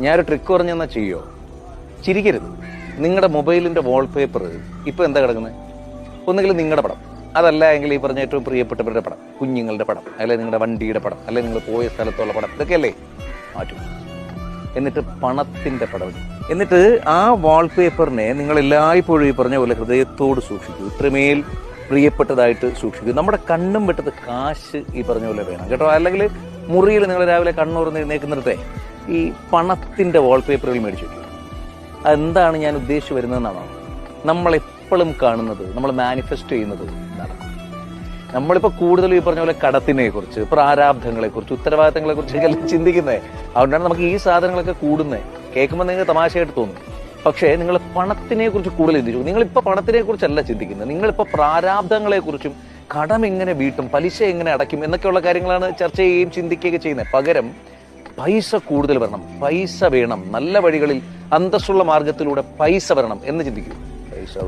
ഞാനൊരു ട്രിക്ക് പറഞ്ഞെന്നാ ചെയ്യോ? ചിരിക്കരുത്. നിങ്ങളുടെ മൊബൈലിന്റെ വാൾപേപ്പർ ഇപ്പോൾ എന്താ കിടക്കുന്നത് ഒന്നുകിൽ നിങ്ങളുടെ പടം. അതല്ല എങ്കിൽ ഈ പറഞ്ഞ ഏറ്റവും പ്രിയപ്പെട്ടവരുടെ പടം. കുഞ്ഞുങ്ങളുടെ പടം. അല്ലെങ്കിൽ നിങ്ങളുടെ വണ്ടിയുടെ പടം. അല്ലെങ്കിൽ നിങ്ങൾ പോയ സ്ഥലത്തുള്ള പടം. ഇതൊക്കെയല്ലേ മാറ്റും. എന്നിട്ട് പണത്തിന്റെ പടം. എന്നിട്ട് ആ വാൾപേപ്പറിനെ നിങ്ങൾ എല്ലായ്പ്പോഴും ഈ പറഞ്ഞ പോലെ ഹൃദയത്തോട് സൂക്ഷിക്കൂ. ഇത്രമേൽ പ്രിയപ്പെട്ടതായിട്ട് സൂക്ഷിക്കും. നമ്മുടെ കണ്ണും വെട്ടത് കാശ് ഈ പറഞ്ഞ പോലെ വേണം. കേട്ടോ? അല്ലെങ്കിൽ മുറിയിൽ നിങ്ങൾ രാവിലെ കണ്ണൂർന്ന് എഴുന്നേക്കുന്നിടത്തെ ഈ പണത്തിന്റെ വാൾപേപ്പറുകൾ മേടിച്ചു വയ്ക്കുക അതെന്താണ് ഞാൻ ഉദ്ദേശിച്ചു വരുന്നതെന്നാണോ? നമ്മളെപ്പോഴും കാണുന്നത് നമ്മൾ മാനിഫെസ്റ്റ് ചെയ്യുന്നത് നടക്കും നമ്മളിപ്പോൾ കൂടുതലും ഈ പറഞ്ഞ പോലെ കടത്തിനെ കുറിച്ച് പ്രാരാബ്ധങ്ങളെ കുറിച്ച് അല്ലേ ചിന്തിക്കുന്നത് അതുകൊണ്ടാണ് നമുക്ക് ഈ സാധനങ്ങളൊക്കെ കൂടുന്നത് കേൾക്കുമ്പോൾ നിങ്ങൾക്ക് തമാശയായിട്ട് തോന്നും. പക്ഷേ നിങ്ങൾ പണത്തിനെ കുറിച്ച് കൂടുതൽ ചിന്തിച്ചു. നിങ്ങളിപ്പോൾ പണത്തിനെ കുറിച്ചല്ല ചിന്തിക്കുന്നത്. നിങ്ങളിപ്പോൾ പ്രാരാബ്ധങ്ങളെ കുറിച്ചും കടം എങ്ങനെ വീട്ടും പലിശ എങ്ങനെ അടയ്ക്കും എന്നൊക്കെയുള്ള കാര്യങ്ങളാണ് ചർച്ച ചെയ്യുകയും ചിന്തിക്കുകയൊക്കെ ചെയ്യുന്നത് പകരം പൈസ കൂടുതൽ വരണം. പൈസ വേണം. നല്ല വഴികളിൽ അന്തസ്സുള്ള മാർഗത്തിലൂടെ പൈസ വരണം എന്ന് ചിന്തിക്കൂ. പൈസ